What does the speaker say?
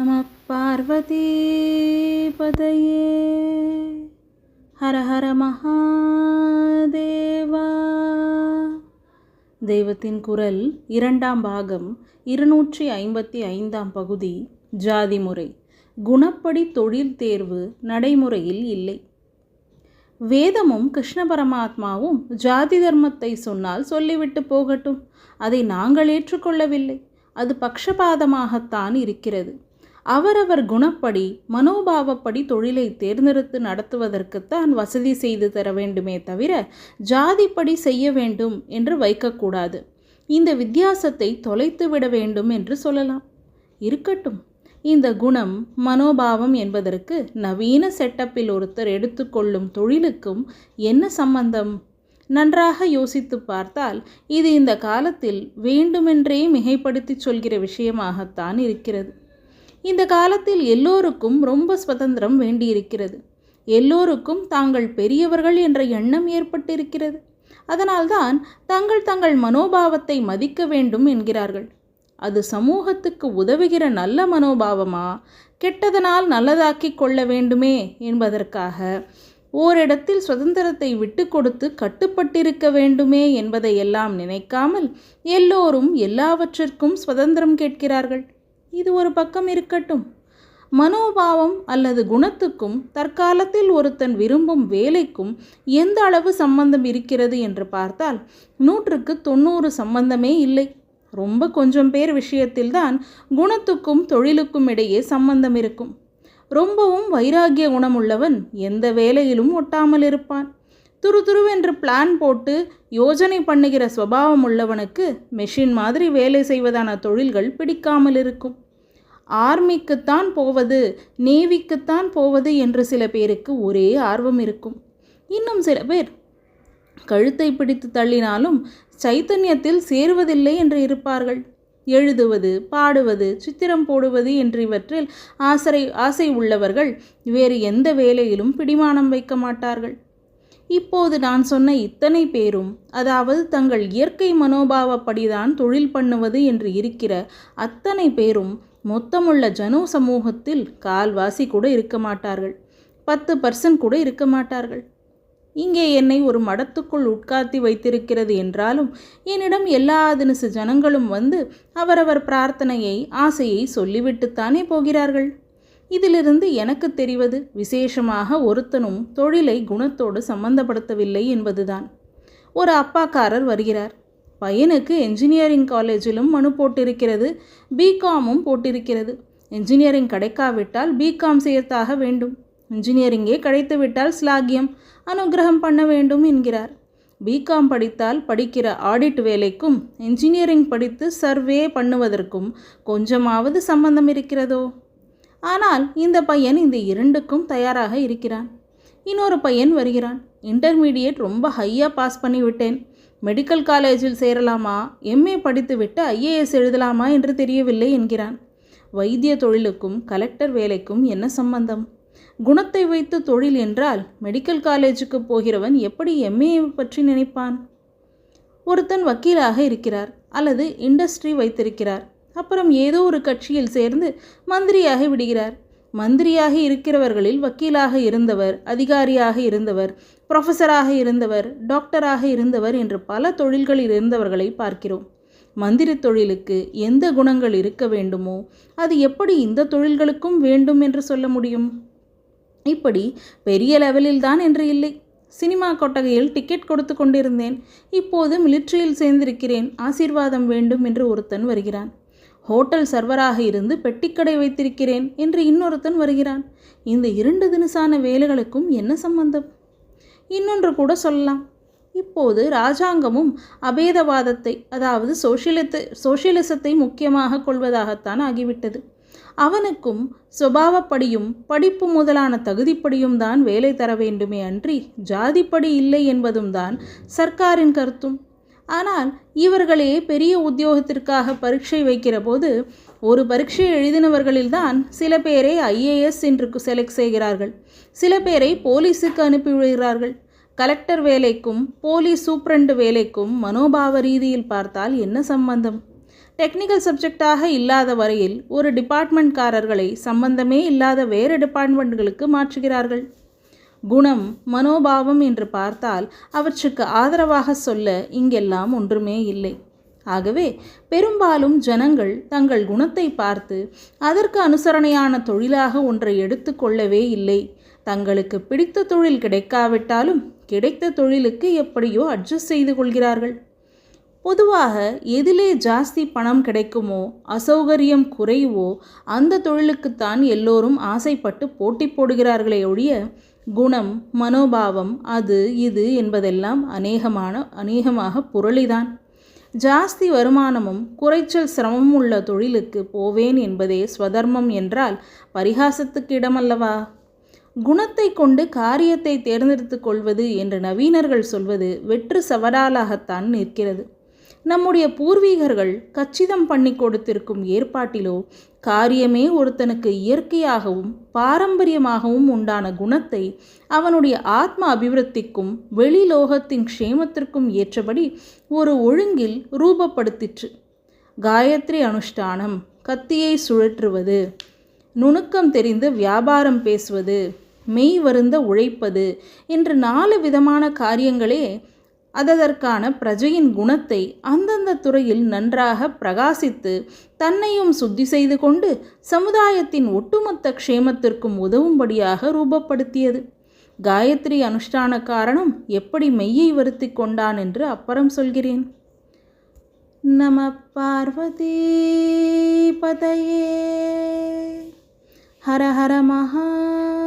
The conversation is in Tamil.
நம பார்வதி பதையே. ஹர ஹர மகாதேவா. தெய்வத்தின் குரல் இரண்டாம் பாகம் இருநூற்றி ஐம்பத்தி ஐந்தாம் பகுதி ஜாதி முறை. குணப்படி தொழில் தேர்வு நடைமுறையில் இல்லை. வேதமும் கிருஷ்ண பரமாத்மாவும் ஜாதி தர்மத்தை சொன்னால் சொல்லிவிட்டு போகட்டும். அதை நாங்கள் ஏற்றுக்கொள்ளவில்லை. அது பக்ஷபாதமாகத்தான் இருக்கிறது. அவரவர் குணப்படி மனோபாவப்படி தொழிலை தேர்ந்தெடுத்து நடத்துவதற்குத்தான் வசதி செய்து தர வேண்டுமே தவிர ஜாதிப்படி செய்ய வேண்டும் என்று வைக்கக்கூடாது. இந்த வித்தியாசத்தை தொலைத்து விட வேண்டும் என்று சொல்லலாம். இருக்கட்டும். இந்த குணம் மனோபாவம் என்பதற்கு நவீன செட்டப்பில் ஒருத்தர் எடுத்துக்கொள்ளும் தொழிலுக்கும் என்ன சம்பந்தம்? நன்றாக யோசித்து பார்த்தால் இது இந்த காலத்தில் வேண்டுமென்றே மிகைப்படுத்தி சொல்கிற விஷயமாகத்தான் இருக்கிறது. இந்த காலத்தில் எல்லோருக்கும் ரொம்ப சுதந்திரம் வேண்டியிருக்கிறது. எல்லோருக்கும் தாங்கள் பெரியவர்கள் என்ற எண்ணம் ஏற்பட்டிருக்கிறது. அதனால்தான் தங்கள் தங்கள் மனோபாவத்தை மதிக்க வேண்டும் என்கிறார்கள். அது சமூகத்துக்கு உதவுகிற நல்ல மனோபாவமா? கெட்டதனால் நல்லதாக்கி கொள்ள வேண்டுமே என்பதற்காக ஓரிடத்தில் சுதந்திரத்தை விட்டு கொடுத்து கட்டுப்பட்டிருக்க வேண்டுமே என்பதையெல்லாம் நினைக்காமல் எல்லோரும் எல்லாவற்றிற்கும் சுதந்திரம் கேட்கிறார்கள். இது ஒரு பக்கம் இருக்கட்டும். மனோபாவம் அல்லது குணத்துக்கும் தற்காலத்தில் ஒருத்தன் விரும்பும் வேலைக்கும் எந்த அளவு சம்பந்தம் இருக்கிறது என்று பார்த்தால் நூற்றுக்கு தொண்ணூறு சம்பந்தமே இல்லை. ரொம்ப கொஞ்சம் பேர் விஷயத்தில்தான் குணத்துக்கும் தொழிலுக்கும் இடையே சம்பந்தம் இருக்கும். ரொம்பவும் வைராகிய குணமுள்ளவன் எந்த வேலையிலும் ஒட்டாமல் இருப்பான். துரு துருவென்று பிளான் போட்டு யோஜனை பண்ணுகிற சுபாவம் உள்ளவனுக்கு மெஷின் மாதிரி வேலை செய்வதான தொழில்கள் பிடிக்காமல் இருக்கும். ஆர்மிக்குத்தான் போவது நேவிக்குத்தான் போவது என்று சில பேருக்கு ஒரே ஆர்வம் இருக்கும். இன்னும் சில பேர் கழுத்தை பிடித்து தள்ளினாலும் சைத்தன்யத்தில் சேருவதில்லை என்று இருப்பார்கள். எழுதுவது பாடுவது சித்திரம் போடுவது என்று இவற்றில் ஆசை ஆசை உள்ளவர்கள் வேறு எந்த வேலையிலும் பிடிமானம் வைக்க மாட்டார்கள். இப்போது நான் சொன்ன இத்தனை பேரும் அதாவது தங்கள் இயற்கை மனோபாவப்படிதான் தொழில் பண்ணுவது என்று இருக்கிற அத்தனை பேரும் மொத்தமுள்ள ஜனோ சமூகத்தில் கால்வாசி கூட இருக்க மாட்டார்கள். பத்து பர்சன்ட் கூட இருக்க மாட்டார்கள். இங்கே என்னை ஒரு மடத்துக்குள் உட்கார்த்தி வைத்திருக்கிறது என்றாலும் என்னிடம் எல்லா தினசு ஜனங்களும் வந்து அவரவர் பிரார்த்தனையை ஆசையை சொல்லிவிட்டுத்தானே போகிறார்கள்? இதிலிருந்து எனக்கு தெரிவது விசேஷமாக ஒருத்தனும் தொழிலை குணத்தோடு சம்பந்தப்படுத்தவில்லை என்பதுதான். ஒரு அப்பாக்காரர் வருகிறார். பையனுக்கு என்ஜினியரிங் காலேஜிலும் மனு போட்டிருக்கிறது பிகாமும் போட்டிருக்கிறது. என்ஜினியரிங் கிடைக்காவிட்டால் பிகாம் சேர்த்தாக வேண்டும். இன்ஜினியரிங்கே கிடைத்துவிட்டால் ஸ்லாகியம் அனுகிரகம் பண்ண வேண்டும் என்கிறார். பிகாம் படித்தால் படிக்கிற ஆடிட் வேலைக்கும் இன்ஜினியரிங் படித்து சர்வே பண்ணுவதற்கும் கொஞ்சமாவது சம்பந்தம் இருக்கிறதோ? ஆனால் இந்த பையன் இந்த இரண்டுக்கும் தயாராக இருக்கிறான். இன்னொரு பையன் வருகிறான். இன்டர்மீடியட் ரொம்ப ஹையாக பாஸ் பண்ணிவிட்டேன் மெடிக்கல் காலேஜில் சேரலாமா? எம்ஏ படித்துவிட்டு ஐஏஎஸ் எழுதலாமா என்று தெரியவில்லை என்கிறான். வைத்திய தொழிலுக்கும் கலெக்டர் வேலைக்கும் என்ன சம்பந்தம்? குணத்தை வைத்து தொழில் என்றால் மெடிக்கல் காலேஜுக்கு போகிறவன் எப்படி எம்ஏ பற்றி நினைப்பான்? ஒருத்தன் வக்கீலாக இருக்கிறார் அல்லது இண்டஸ்ட்ரி வைத்திருக்கிறார். அப்புறம் ஏதோ ஒரு கட்சியில் சேர்ந்து மந்திரியாக விடுகிறார். மந்திரியாக இருக்கிறவர்களில் வக்கீலாக இருந்தவர் அதிகாரியாக இருந்தவர் ப்ரொஃபஸராக இருந்தவர் டாக்டராக இருந்தவர் என்று பல தொழில்களில் இருந்தவர்களை பார்க்கிறோம். மந்திரி தொழிலுக்கு எந்த குணங்கள் இருக்க வேண்டுமோ அது எப்படி இந்த தொழில்களுக்கும் வேண்டும் என்று சொல்ல முடியும்? இப்படி பெரிய லெவலில் தான் என்று இல்லை. சினிமா கொட்டகையில் டிக்கெட் கொடுத்து கொண்டிருந்தேன். இப்போது மிலிட்ரியில் சேர்ந்திருக்கிறேன். ஆசீர்வாதம் வேண்டும் என்று ஒருத்தன் வருகிறான். ஹோட்டல் சர்வராக இருந்து பெட்டிக்கடை வைத்திருக்கிறேன் என்று இன்னொருத்தன் வருகிறான். இந்த இரண்டு தினசான வேலைகளுக்கும் என்ன சம்பந்தம்? இன்னொன்று கூட சொல்லலாம். இப்போது ராஜாங்கமும் அபேதவாதத்தை அதாவது சோசியலித்த சோசியலிசத்தை முக்கியமாக கொள்வதாகத்தான் ஆகிவிட்டது. அவனுக்கும் சுபாவப்படியும் படிப்பு முதலான தகுதிப்படியும் தான் வேலை தர வேண்டுமே அன்றி ஜாதிப்படி இல்லை என்பதும் தான் சர்க்காரின் கருத்தும். ஆனால் இவர்களே பெரிய உத்தியோகத்திற்காக பரீட்சை வைக்கிற போது ஒரு பரீட்சை எழுதினவர்களில்தான் சில பேரை ஐஏஎஸ் என்று செலக்ட் செய்கிறார்கள். சில பேரை போலீஸுக்கு அனுப்பிவிடுகிறார்கள். கலெக்டர் வேலைக்கும் போலீஸ் சூப்பரண்டு வேலைக்கும் மனோபாவ ரீதியில் பார்த்தால் என்ன சம்பந்தம்? டெக்னிக்கல் சப்ஜெக்டாக இல்லாத வரையில் ஒரு டிபார்ட்மெண்ட்காரர்களை சம்பந்தமே இல்லாத வேறு டிபார்ட்மெண்ட்களுக்கு மாற்றுகிறார்கள். குணம் மனோபாவம் என்று பார்த்தால் அவற்றுக்கு ஆதரவாக சொல்ல இங்கெல்லாம் ஒன்றுமே இல்லை. ஆகவே பெரும்பாலும் ஜனங்கள் தங்கள் குணத்தை பார்த்து அதற்கு அனுசரணையான தொழிலாக ஒன்றை எடுத்துக்கொள்ளவே இல்லை. தங்களுக்கு பிடித்த தொழில் கிடைக்காவிட்டாலும் கிடைத்த தொழிலுக்கு எப்படியோ அட்ஜஸ்ட் செய்து கொள்கிறார்கள். பொதுவாக எதிலே ஜாஸ்தி பணம் கிடைக்குமோ அசௌகரியம் குறைவோ அந்த தொழிலுக்குத்தான் எல்லோரும் ஆசைப்பட்டு போட்டி போடுகிறார்களே ஒழிய குணம் மனோபாவம் அது இது என்பதெல்லாம் அநேகமான அநேகமாக புரளிதான். ஜாஸ்தி வருமானமும் குறைச்சல் சிரமமும் உள்ள தொழிலுக்கு போவேன் என்பதே ஸ்வதர்மம் என்றால் பரிகாசத்துக்கு இடமல்லவா? குணத்தை கொண்டு காரியத்தை தேர்ந்தெடுத்து கொள்வது என்று நவீனர்கள் சொல்வது வெற்று சவடாலாகத்தான் நிற்கிறது. நம்முடைய பூர்வீகர்கள் கச்சிதம் பண்ணி கொடுத்திருக்கும் ஏற்பாட்டிலோ காரியமே ஒருத்தனுக்கு இயற்கையாகவும் பாரம்பரியமாகவும் உண்டான குணத்தை அவனுடைய ஆத்ம அபிவிருத்திக்கும் வெளிலோகத்தின் க்ஷேமத்திற்கும் ஏற்றபடி ஒரு ஒழுங்கில் ரூபப்படுத்திற்று. காயத்ரி அனுஷ்டானம் கத்தியை சுழற்றுவது நுணுக்கம் தெரிந்து வியாபாரம் பேசுவது மெய் வருந்த உழைப்பது என்று நாலு விதமான காரியங்களே அதற்கான பிரஜையின் குணத்தை அந்தந்த துறையில் நன்றாக பிரகாசித்து தன்னையும் சுத்தி செய்து கொண்டு சமுதாயத்தின் ஒட்டுமொத்த க்ஷேமத்திற்கும் உதவும்படியாக ரூபப்படுத்தியது. காயத்ரி அனுஷ்டான காரணம் எப்படி மெய்யை வருத்தி கொண்டான் என்று அப்புறம் சொல்கிறேன். நம பார்வதி பதையே. ஹர ஹர மகாதேவா.